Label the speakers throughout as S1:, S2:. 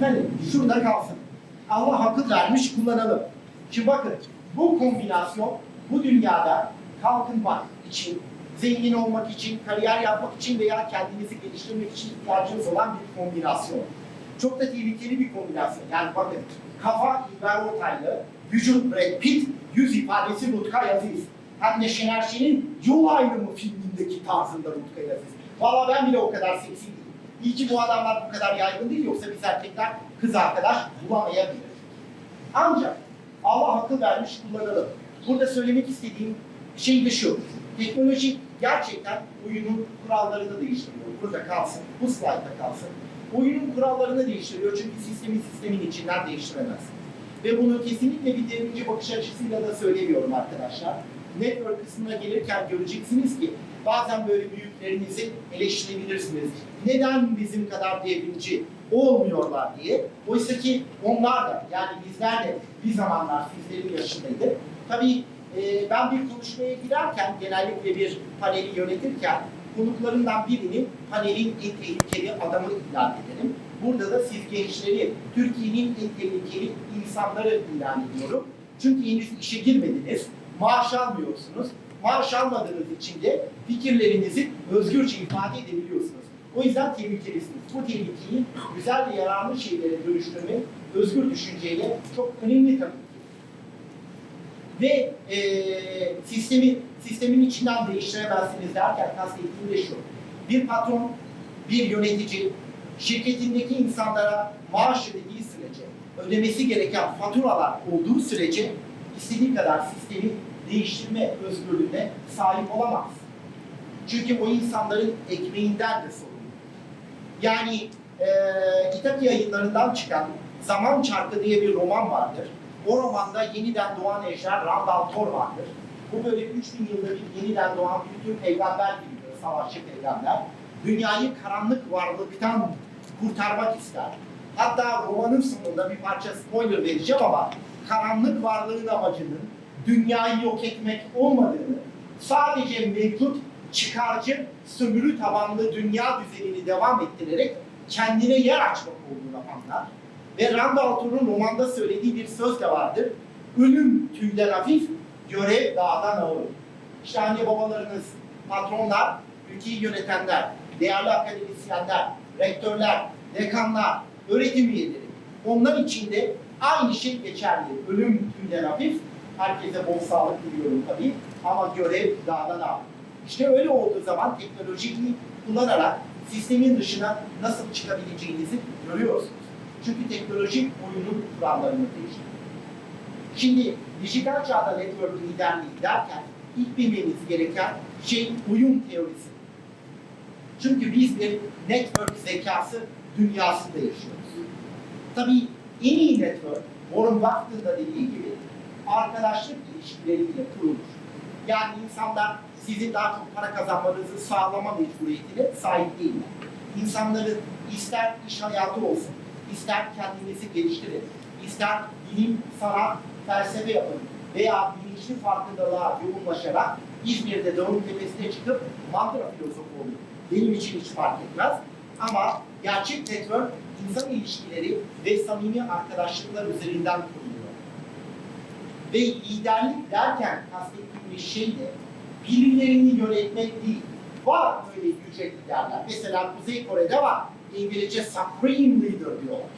S1: Efendim şurada kalsın. Allah akıl vermiş kullanalım. Şimdi bakın bu kombinasyon bu dünyada kalkınmak için, zengin olmak için, kariyer yapmak için veya kendinizi geliştirmek için ihtiyacınız olan bir kombinasyon. Çok da tehlikeli bir kombinasyon. Yani bakın kafa İlber Ortaylı, vücut Brad Pitt, yüz ifadesi Rutkay Aziz. Hem de Şener Şen'in Yol Ayrımı filmindeki tarzında Rutkay Aziz. Valla ben bile o kadar seksi. İyi ki bu adamlar bu kadar yaygın değil yoksa biz erkekler kız arkadaş bulamayabiliriz. Ancak Allah akıl vermiş kullanalım. Burada söylemek istediğim şey de şu. Teknoloji gerçekten oyunun kurallarını değiştiriyor. Burada kalsın, bu slaytta kalsın. Oyunun kurallarını değiştiriyor çünkü sistemi sistemin içinden değiştiremez. Ve bunu kesinlikle bir devrimci bakış açısıyla da söylemiyorum arkadaşlar. Network kısmına gelirken göreceksiniz ki bazen böyle büyüklerinizi eleştirebilirsiniz. Neden bizim kadar devrimci olmuyorlar diye. Oysa ki onlar da yani bizler de bir zamanlar sizlerin yaşındaydı. Tabii e, ben bir konuşmaya girerken genellikle bir paneli yönetirken konuklarından birini panelin en tehlikeli adamı ilan ederim. Burada da siz gençleri Türkiye'nin en tehlikeli insanları ilan ediyorum. Çünkü henüz işe girmediniz, maaş almıyorsunuz. Maaş almadığınız için de fikirlerinizi özgürce ifade edebiliyorsunuz. O yüzden tehlikelisiniz. Bu tehlikeyi güzel ve yararlı şeylere dönüştürmek özgür düşünceyle çok önemli tabii. Ve eee sistemi sistemin içinden değiştiremezsiniz derken kastettiğim de şu. Bir patron, bir yönetici şirketindeki insanlara maaş ödediği sürece, ödemesi gereken faturalar olduğu sürece istediği kadar sistemi değiştirme özgürlüğüne sahip olamaz. Çünkü o insanların ekmeğinden de sorumlu. Yani eee kitap yayınlarından çıkan Zaman Çarkı diye bir roman vardır. O romanda yeniden doğan ejder Randall Thor vardır. Bu böyle 3000 yılda bir yeniden doğan bir tür peygamber gibidir, savaşçı peygamber. Dünyayı karanlık varlıktan kurtarmak ister. Hatta romanın sonunda bir parça spoiler vereceğim ama karanlık varlığın amacının dünyayı yok etmek olmadığını, sadece mevcut çıkarcı, sömürü tabanlı dünya düzenini devam ettirerek kendine yer açmak olduğunu anlar. Ve Randall Thor'un romanda söylediği bir söz de vardır. Ölüm tüyden hafif, görev dağdan ağır. İşte anne babalarınız, patronlar, ülkeyi yönetenler, değerli akademisyenler, rektörler, dekanlar, öğretim üyeleri. Onlar için de aynı şey geçerli. Ölüm tüyden hafif, herkese bol sağlık diliyorum tabii ama görev dağdan ağır. İşte öyle olduğu zaman teknolojiyi kullanarak sistemin dışına nasıl çıkabileceğinizi görüyorsunuz. Çünkü teknoloji oyunun kurallarını değiştiriyor. Şimdi dijital çağda network liderliği derken ilk bilmeniz gereken şey uyum teorisi. Çünkü biz bir network zekası dünyasında yaşıyoruz. Tabii en iyi network, Warren Buffett'ın da dediği gibi arkadaşlık ilişkileriyle kurulur. Yani insanlar sizin daha çok para kazanmanızı sağlama mecburiyetine sahip değiller. İnsanların ister iş hayatı olsun, ister kendinizi geliştirin, ister bilim, sanat, felsefe yapın veya bilinçli farkındalığa yoğunlaşarak İzmir'de dağın tepesine çıkıp mantıra filozofu olun. Benim için hiç fark etmez. Ama gerçek network insan ilişkileri ve samimi arkadaşlıklar üzerinden kuruluyor. Ve liderlik derken kastettiğimiz şey de birilerini yönetmek değil. Var böyle yüce liderler. Mesela Kuzey Kore'de var. İngilizce Supreme Leader diyorlar.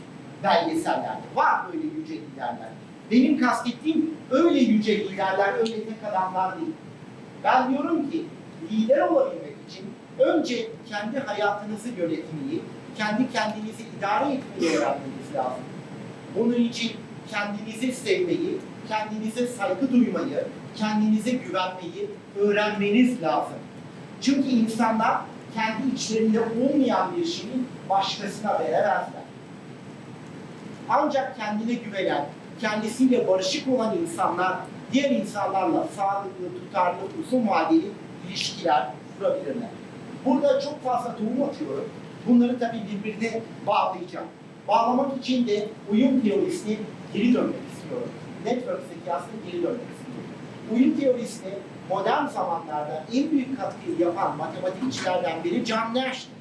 S1: Belgesellerde. Var böyle yüce liderler. Benim kastettiğim öyle yüce liderler, öyle tek adamlar değil. Ben diyorum ki lider olabilmek için önce kendi hayatınızı yönetmeyi, kendi kendinizi idare etmeyi öğrenmeniz lazım. Bunun için kendinizi sevmeyi, kendinize saygı duymayı, kendinize güvenmeyi öğrenmeniz lazım. Çünkü insanlar kendi içlerinde olmayan bir şeyi başkasına veremezler. Ancak kendine güvenen, kendisiyle barışık olan insanlar diğer insanlarla sağlıklı, tutarlı, uzun vadeli ilişkiler kurabilirler. Burada çok fazla tohum atıyorum. Bunları tabii birbirine bağlayacağım. Bağlamak için de uyum teorisine geri dönmek istiyorum. Network zekasına geri dönmek istiyorum. Uyum teorisine modern zamanlarda en büyük katkıyı yapan matematikçilerden biri John Nash'tır.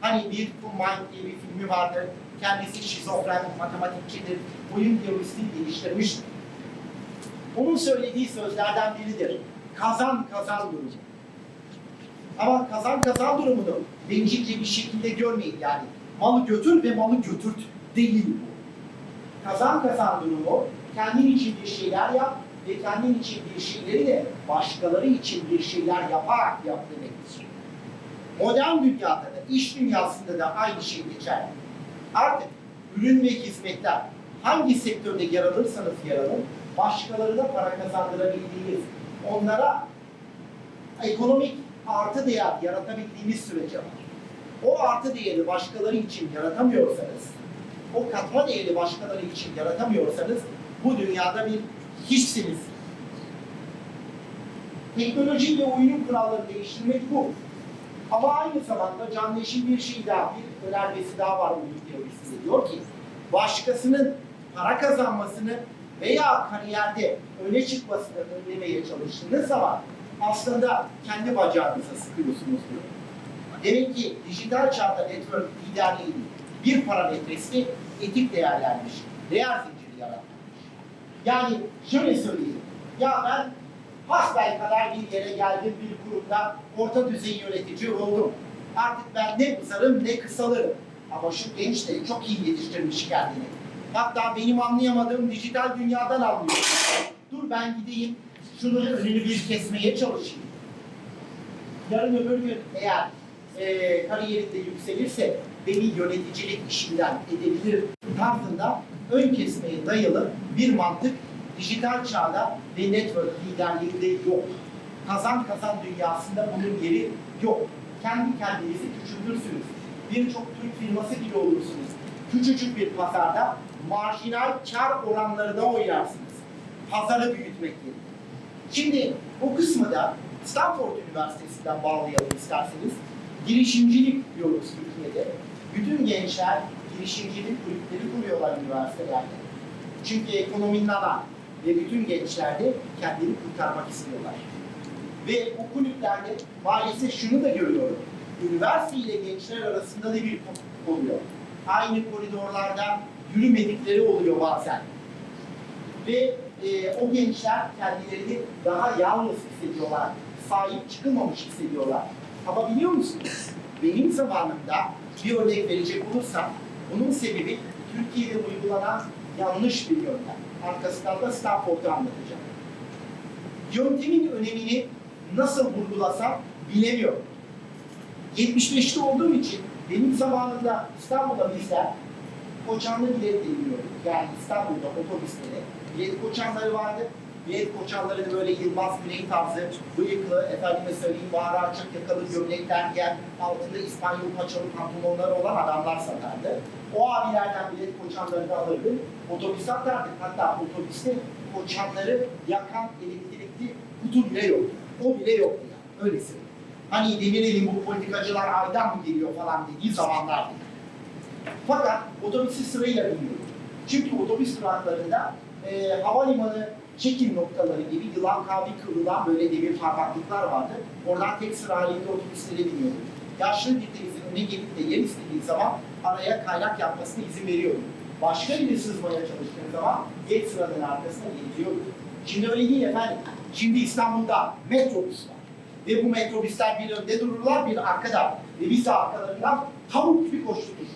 S1: Hani Beautiful Mind diye bir filmi vardı. Kendisi şizofren, matematikçidir, oyun teorisini geliştirmiştir. Onun söylediği sözlerden biridir. Kazan kazan durumu. Ama kazan kazan durumunu bencilce bir şekilde görmeyin yani. Malı götür ve malı götürt değil bu. Kazan kazan durumu kendin için bir şeyler yap ve kendin için bir şeyleri de başkaları için bir şeyler yaparak yap demektir. Modern dünyada da, iş dünyasında da aynı şey geçer. Artık ürün ve hizmetler hangi sektörde yer alırsanız yer alın, başkalarına para kazandırabildiğiniz, onlara ekonomik artı değer yaratabildiğiniz sürece var. O artı değeri başkaları için yaratamıyorsanız, o katma değeri başkaları için yaratamıyorsanız bu dünyada bir hiçsiniz. Teknoloji ve oyunun kurallarını değiştirmek bu. Ama aynı zamanda Can Leş'in bir şey daha, bir önermesi daha var oyun teorisinde. Diyor ki, başkasının para kazanmasını veya kariyerde öne çıkmasını önlemeye çalıştığınız zaman aslında kendi bacağınıza sıkıyorsunuz diyor. Demek ki dijital çağda network liderliğinin bir parametresi etik değerlenmiş, değer zinciri yaratmış. Yani şöyle söyleyeyim, ya ben hasbel kadar bir yere geldim bir kurumda orta düzey yönetici oldum. Artık ben ne uzarım ne kısalırım. Ama şu genç de çok iyi yetiştirmiş kendini. Hatta benim anlayamadığım dijital dünyadan anlıyor. Dur ben gideyim şunun önünü bir kesmeye çalışayım. Yarın öbür gün eğer e, kariyerinde yükselirse beni yöneticilik işinden edebilir tarzında ön kesmeye dayalı bir mantık dijital çağda ve network liderliğinde yok. Kazan kazan dünyasında bunun yeri yok. Kendi kendinizi küçültürsünüz. Birçok Türk firması gibi olursunuz. Küçücük bir pazarda marjinal kar oranlarına oynarsınız. Pazarı büyütmek yerine. Şimdi o kısmı da Stanford Üniversitesi'nden bağlayalım isterseniz. Girişimcilik diyoruz Türkiye'de. Bütün gençler girişimcilik kulüpleri kuruyorlar üniversitelerde. Çünkü ekonominin ana ve bütün gençler de kendini kurtarmak istiyorlar. Ve o kulüplerde maalesef şunu da görüyorum. Üniversite ile gençler arasında da bir kopukluk oluyor. Aynı koridorlarda yürümedikleri oluyor bazen. Ve e, o gençler kendilerini daha yalnız hissediyorlar. Sahip çıkılmamış hissediyorlar. Ama biliyor musunuz? Benim zamanımda bir örnek verecek olursam bunun sebebi Türkiye'de uygulanan yanlış bir yöntem. Arkasından da Stanford'u anlatacağım. Yöntemin önemini nasıl vurgulasam bilemiyorum. 75'te olduğum için benim zamanımda İstanbul'da bizler koçanlı bilet deniliyorduk. Yani İstanbul'da otobüslere bilet koçanları vardı. Bilet koçanları da böyle Yılmaz Güney tarzı, bıyıklı, efendime söyleyeyim bağrı açık yakalı gömlekler giyen, altında İspanyol paçalı pantolonları olan adamlar satardı. O abilerden bilet koçanları da alırdı. Otobüs atardık. Hatta otobüste koçanları yakan elektrikli kutu bile yoktu. O bile yoktu yani. Öyle söyleyeyim. Hani Demirel'in bu politikacılar aydan mı geliyor falan dediği zamanlardı. Fakat otobüsü sırayla biniyordu. Çünkü otobüs duraklarında e, havalimanı çekim noktaları gibi yılan kavi kıvrılan böyle demir parmaklıklar vardı. Oradan tek sıra halinde otobüslere biniyorduk. Yaşlı bir teyzenin önüne gelip de yer istediği zaman araya kaynak yapmasına izin veriyordu. Başka biri sızmaya çalıştığı zaman geç sıranın arkasına getiriyordu. Şimdi öyle değil efendim. Şimdi İstanbul'da metrobüs var. Ve bu metrobüsler bir önde dururlar, bir arkada. Ve biz de arkalarından tavuk gibi koştururuz.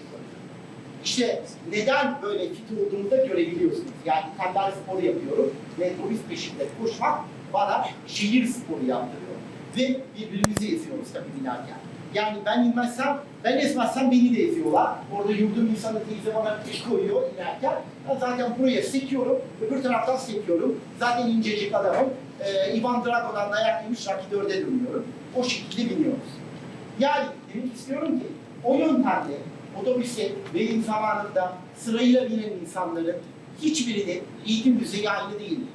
S1: İşte neden böyle fit olduğunu da görebiliyorsunuz. Yani tembel sporu yapıyorum. Metrobüs peşinde koşmak bana şehir sporu yaptırıyor. Ve birbirimizi eziyoruz tabii binerken. Yani ben inmezsem, ben ezmezsem beni de eziyorlar. Orada yurdum insanı teyze bana peş koyuyor inerken. Ben zaten buraya sekiyorum, öbür taraftan sekiyorum. Zaten incecik adamım. Ee, Ivan Drago'dan dayak yemiş Rocky 4'e dönüyorum. O şekilde biniyoruz. Yani demek istiyorum ki o yöntemle otobüse benim zamanımda sırayla binen insanların hiçbirinin eğitim düzeyi aynı değildi.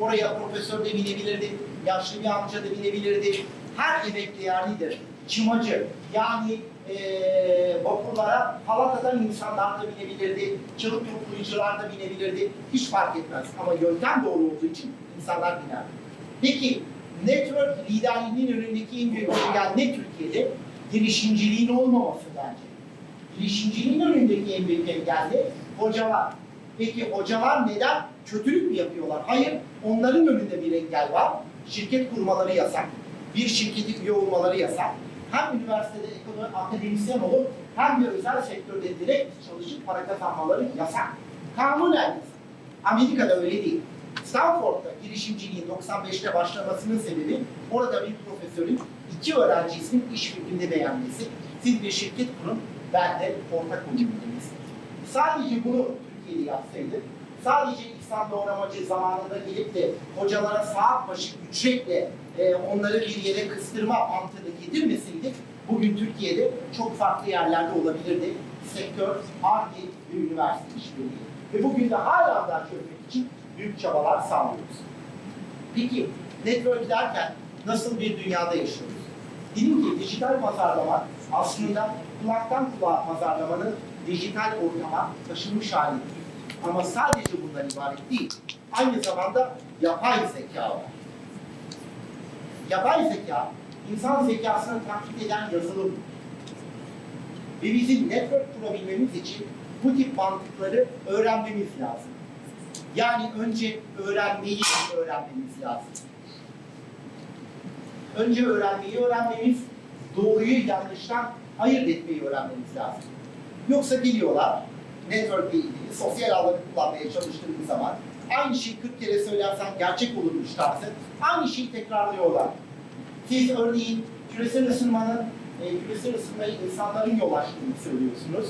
S1: Oraya profesör de binebilirdi, yaşlı bir amca da binebilirdi. Her emekli yerlidir. Çimacı yani eee vapurlara halat atan insanlar da binebilirdi. Çılık toplayıcılar da binebilirdi. Hiç fark etmez. Ama yöntem doğru olduğu için insanlar binerdi. Peki network liderliğinin önündeki en büyük engel ne Türkiye'de? girişimciliğin olmaması bence. Girişimciliğin önündeki en büyük engel de hocalar. Peki hocalar neden kötülük mü yapıyorlar? Hayır, onların önünde bir engel var. Şirket kurmaları yasak. Bir şirketi üye olmaları yasak. Hem üniversitede ekonomi akademisyen olup hem de özel sektörde direkt çalışıp para kazanmaları yasak. Kanunen yasak. Amerika'da öyle değil. Stanford'da girişimciliğin 95'te başlamasının sebebi orada bir profesörün iki öğrencisinin iş fikrini beğenmesi. Siz bir şirket kurun, ben de ortak demesi. Sadece bunu Türkiye'de yapsaydı, sadece İhsan Doğramacı zamanında gelip de hocalara saat başı ücretle e, onları bir yere kıstırma mantığını getirmeseydi, bugün Türkiye'de çok farklı yerlerde olabilirdi. Sektör, ARGE ve üniversite işbirliği. Ve bugün de hala da çözmek için büyük çabalar sağlıyoruz. Peki, network derken nasıl bir dünyada yaşıyoruz? Dedim ki dijital pazarlama aslında kulaktan kulağa pazarlamanın dijital ortama taşınmış hali. Ama sadece bundan ibaret değil. Aynı zamanda yapay zeka var. Yapay zeka, insan zekasını taklit eden yazılım. Ve bizim network kurabilmemiz için bu tip mantıkları öğrenmemiz lazım. Yani önce öğrenmeyi öğrenmemiz lazım. Önce öğrenmeyi öğrenmemiz, doğruyu yanlıştan ayırt etmeyi öğrenmemiz lazım. Yoksa geliyorlar, network ile ilgili sosyal ağları kullanmaya çalıştığımız zaman aynı şeyi 40 kere söylersen gerçek olurmuş tarzı, aynı şeyi tekrarlıyorlar. Siz örneğin küresel ısınmanın, e, küresel ısınmayı insanların yol açtığını söylüyorsunuz.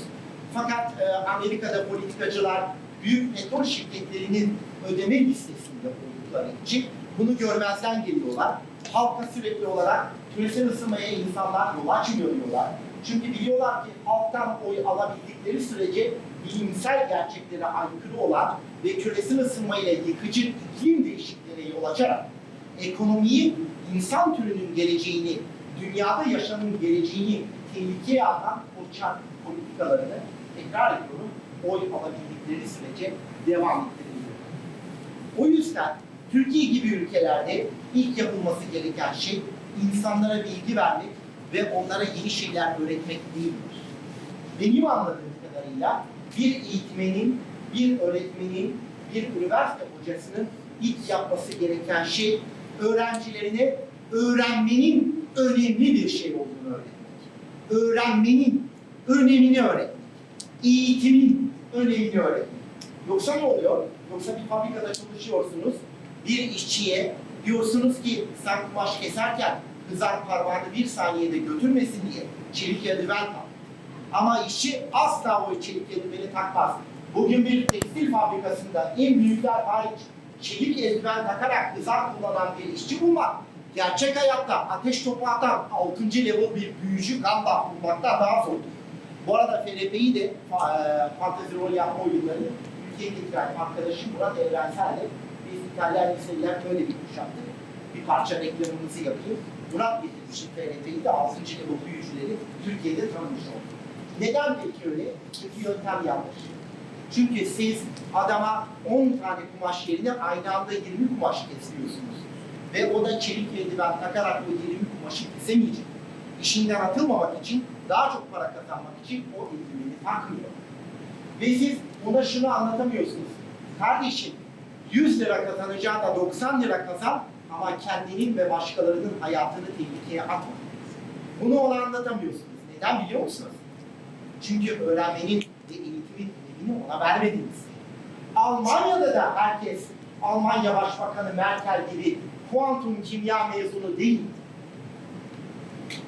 S1: Fakat e, Amerika'da politikacılar büyük petrol şirketlerinin ödeme listesinde oldukları için bunu görmezden geliyorlar. Halka sürekli olarak küresel ısınmaya insanlar yol açmıyor diyorlar. Çünkü biliyorlar ki halktan oy alabildikleri sürece bilimsel gerçeklere aykırı olan ve küresel ısınmayla yıkıcı iklim değişikliğine yol açarak ekonomiyi, insan türünün geleceğini, dünyada yaşamın geleceğini tehlikeye atan o politikalarını tekrar ediyorum, oy alabildikleri sürece devam ettiriliyor. O yüzden Türkiye gibi ülkelerde ilk yapılması gereken şey insanlara bilgi vermek ve onlara yeni şeyler öğretmek değildir. Benim anladığım kadarıyla bir eğitmenin, bir öğretmenin, bir üniversite hocasının ilk yapması gereken şey öğrencilerine öğrenmenin önemli bir şey olduğunu öğretmek. Öğrenmenin önemini öğretmek. Eğitimin önemini öğretmek. Yoksa ne oluyor? Yoksa bir fabrikada çalışıyorsunuz, bir işçiye diyorsunuz ki sen kumaş keserken kızar parmağını bir saniyede götürmesin diye çelik eldiven tak. Ama işçi asla o çelik eldiveni takmaz. Bugün bir tekstil fabrikasında en büyükler hariç çelik eldiven takarak kızar kullanan bir işçi bulmak gerçek hayatta ateş topu atan 6. level bir büyücü ganda bulmakta daha zordur. Bu arada FRP'yi de e, fantezi rol yapma oyunları ülkeye getiren arkadaşım Murat Evrensel'le İtalyan liseliler böyle bir kuşaktık. Bir parça reklamımızı yapayım. Murat getirmişti FRP'yi de 6. level büyücüleri Türkiye'de tanımış oldu. Neden peki öyle? Çünkü yöntem yanlış. Çünkü siz adama 10 tane kumaş yerine aynı anda 20 kumaş kesiyorsunuz. Ve o da çelik eldiven takarak o 20 kumaşı kesemeyecek. İşinden atılmamak için, daha çok para kazanmak için o eldiveni takmıyor. Ve siz ona şunu anlatamıyorsunuz. Kardeşim 100 lira kazanacağına 90 lira kazan ama kendinin ve başkalarının hayatını tehlikeye atma. Bunu ona anlatamıyorsunuz. Neden biliyor musunuz? Çünkü öğrenmenin ve eğitimin önemini ona vermediniz. Almanya'da da herkes Almanya Başbakanı Merkel gibi kuantum kimya mezunu değil.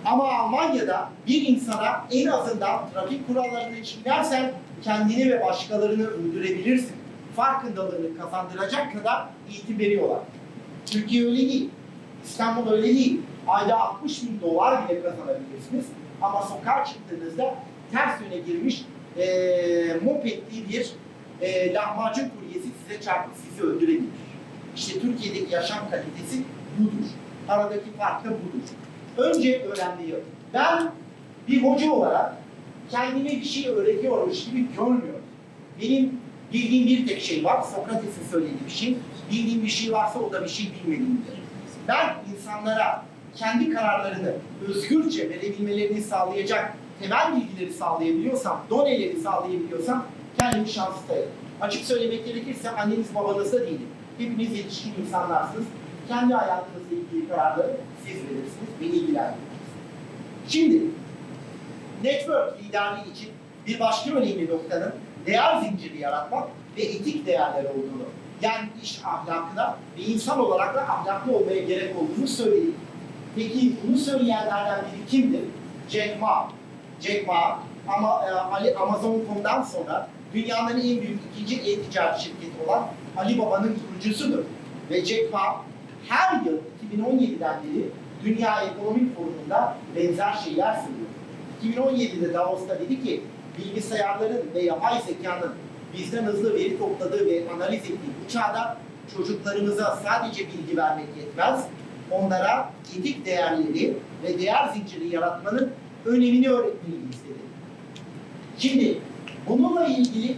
S1: Ama Almanya'da bir insana en azından trafik kurallarını çiğnersen kendini ve başkalarını öldürebilirsin. Farkındalığını kazandıracak kadar eğitim veriyorlar. Türkiye öyle değil. İstanbul öyle değil. Ayda 60 bin dolar bile kazanabilirsiniz. Ama sokağa çıktığınızda ters yöne girmiş eee mopedli bir eee lahmacun kuryesi size çarpıp sizi öldürebilir. İşte Türkiye'deki yaşam kalitesi budur. Aradaki fark da budur. Önce öğrenmeyi öğren. Ben bir hoca olarak kendime bir şey öğretiyormuş gibi görmüyorum. Benim bildiğim bir tek şey var, Sokrates'in söylediği bir şey. Bildiğim bir şey varsa o da bir şey bilmediğimdir. Ben insanlara kendi kararlarını özgürce verebilmelerini sağlayacak temel bilgileri sağlayabiliyorsam, doneleri sağlayabiliyorsam kendimi şanslı. Açık söylemek gerekirse anneniz babanız da değilim. Hepiniz yetişkin insanlarsınız. Kendi hayatınızla ilgili kararları siz verirsiniz, beni ilgilendirmez. Şimdi, network liderliği için bir başka önemli noktanın değer zinciri yaratmak ve etik değerler olduğunu, yani iş ahlakına ve insan olarak da ahlaklı olmaya gerek olduğunu söyledik. Peki bunu söyleyenlerden biri kimdir? Jack Ma. Jack Ma ama e, Amazon.com'dan sonra dünyanın en büyük ikinci e-ticaret şirketi olan Alibaba'nın kurucusudur. Ve Jack Ma her yıl 2017'den beri Dünya Ekonomik Forumu'nda benzer şeyler söylüyor. 2017'de Davos'ta dedi ki bilgisayarların ve yapay zekanın bizden hızlı veri topladığı ve analiz ettiği bu çağda çocuklarımıza sadece bilgi vermek yetmez, onlara etik değerleri ve değer zinciri yaratmanın önemini öğretmeliyiz dedi. Şimdi bununla ilgili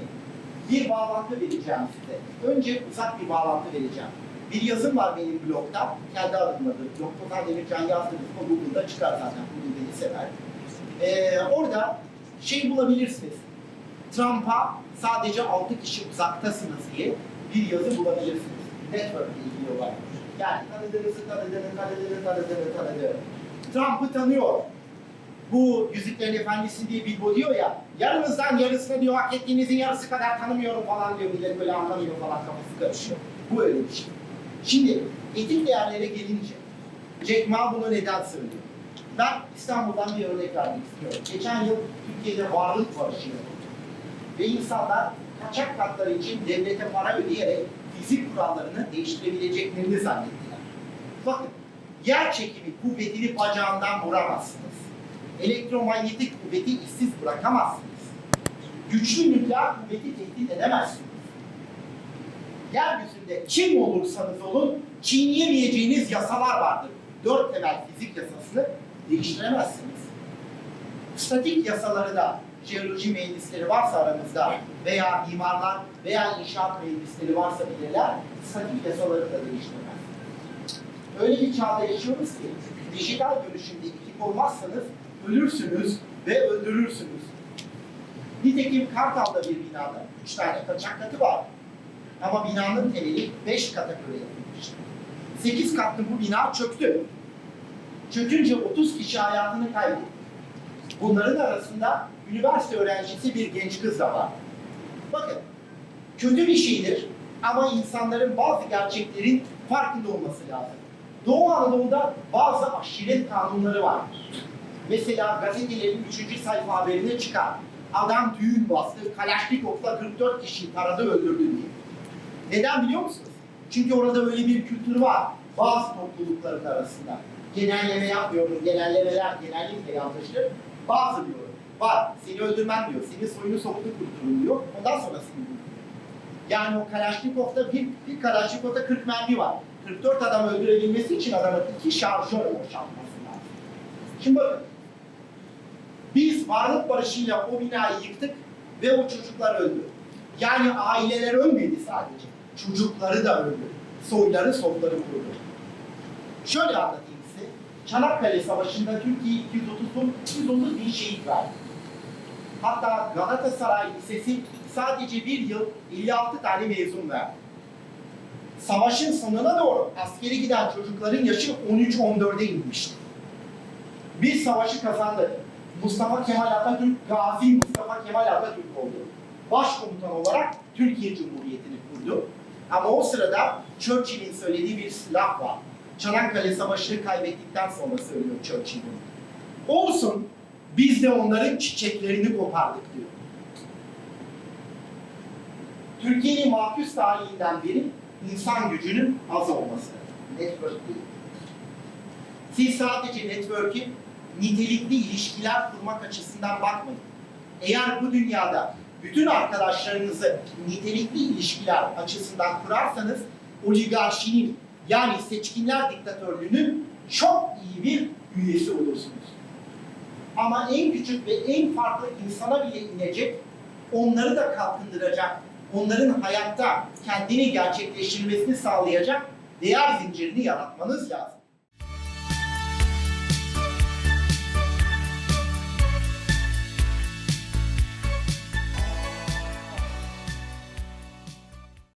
S1: bir bağlantı vereceğim size. Önce uzak bir bağlantı vereceğim. Bir yazım var benim blogda, kendi adımla da. Ozan Demircan yazdığınız o Google'da çıkar zaten, Google beni sever. Ee, orada şey bulabilirsiniz. Trump'a sadece 6 kişi uzaktasınız diye bir yazı bulabilirsiniz. Network ilgili olarak. Yani tanıdığınızı tanıdığını, tanıdığını, tanıdığını, tanıdığını. Trump'ı tanıyor. Bu Yüzüklerin Efendisi diye Bilbo diyor ya, yarınızdan yarısını diyor, hak ettiğinizin yarısı kadar tanımıyorum falan diyor, millet böyle anlamıyor falan kafası karışıyor. Bu öyle bir şey. Şimdi etik değerlere gelince, Jack Ma bunu neden söylüyor? Ben İstanbul'dan bir örnek vermek istiyorum. Geçen yıl Türkiye'de varlık barışı. Ve insanlar kaçak katları için devlete para ödeyerek fizik kurallarını değiştirebileceklerini zannettiler. Bakın, yer çekimi kuvvetini bacağından vuramazsınız. Elektromanyetik kuvveti işsiz bırakamazsınız. Güçlü nükleer kuvveti tehdit edemezsiniz. Yeryüzünde kim olursanız olun çiğneyemeyeceğiniz yasalar vardır. Dört temel fizik yasasını değiştiremezsiniz. Statik yasaları da jeoloji mühendisleri varsa aramızda veya mimarlar veya inşaat mühendisleri varsa bilirler, statik yasaları da değiştiremez. Öyle bir çağda yaşıyoruz ki dijital dönüşümde ekip olmazsanız ölürsünüz ve öldürürsünüz. Nitekim Kartal'da bir binada üç tane kaçak katı var. Ama binanın temeli beş kata göre yapılmıştı. Sekiz katlı bu bina çöktü. Çökünce 30 kişi hayatını kaybetti. Bunların arasında üniversite öğrencisi bir genç kız da var. Bakın, kötü bir şeydir ama insanların bazı gerçeklerin farkında olması lazım. Doğu Anadolu'da bazı aşiret kanunları vardır. Mesela gazetelerin 3. sayfa haberine çıkar. Adam düğün bastı, Kalaşnikov'la 44 kişiyi taradı öldürdü diye. Neden biliyor musunuz? Çünkü orada öyle bir kültür var. Bazı toplulukların arasında. Genelleme yapmıyorum. Genellemeler genellikle yanlıştır. Bazı diyorum. Var. Seni öldürmem diyor. Senin soyunu soktu kurtulun diyor. Ondan sonra seni öldürür. Yani o Kalaşnikov'da bir, bir Kalaşnikov'da 40 mermi var. 44 adam öldürebilmesi için adamın iki şarjör boşaltması lazım. Şimdi bakın. Biz varlık barışıyla o binayı yıktık ve o çocuklar öldü. Yani aileler ölmedi sadece. Çocukları da öldü. Soyları sopları kurdu. Şöyle anlatayım. Çanakkale Savaşı'nda Türkiye 230, 230 bin şehit verdi. Hatta Galatasaray Lisesi sadece bir yıl 56 tane mezun verdi. Savaşın sonuna doğru askere giden çocukların yaşı 13-14'e inmişti. Biz savaşı kazandık. Mustafa Kemal Atatürk, Gazi Mustafa Kemal Atatürk oldu. Başkomutan olarak Türkiye Cumhuriyeti'ni kurdu. Ama o sırada Churchill'in söylediği bir laf var. Çanakkale Savaşı'nı kaybettikten sonra söylüyor Churchill. Olsun, biz de onların çiçeklerini kopardık diyor. Türkiye'nin mahpus tarihinden beri insan gücünün az olması. Network değil. Siz sadece network'in nitelikli ilişkiler kurmak açısından bakmayın. Eğer bu dünyada bütün arkadaşlarınızı nitelikli ilişkiler açısından kurarsanız oligarşinin yani seçkinler diktatörlüğünün çok iyi bir üyesi olursunuz. Ama en küçük ve en farklı insana bile inecek, onları da kalkındıracak, onların hayatta kendini gerçekleştirmesini sağlayacak değer zincirini yaratmanız lazım.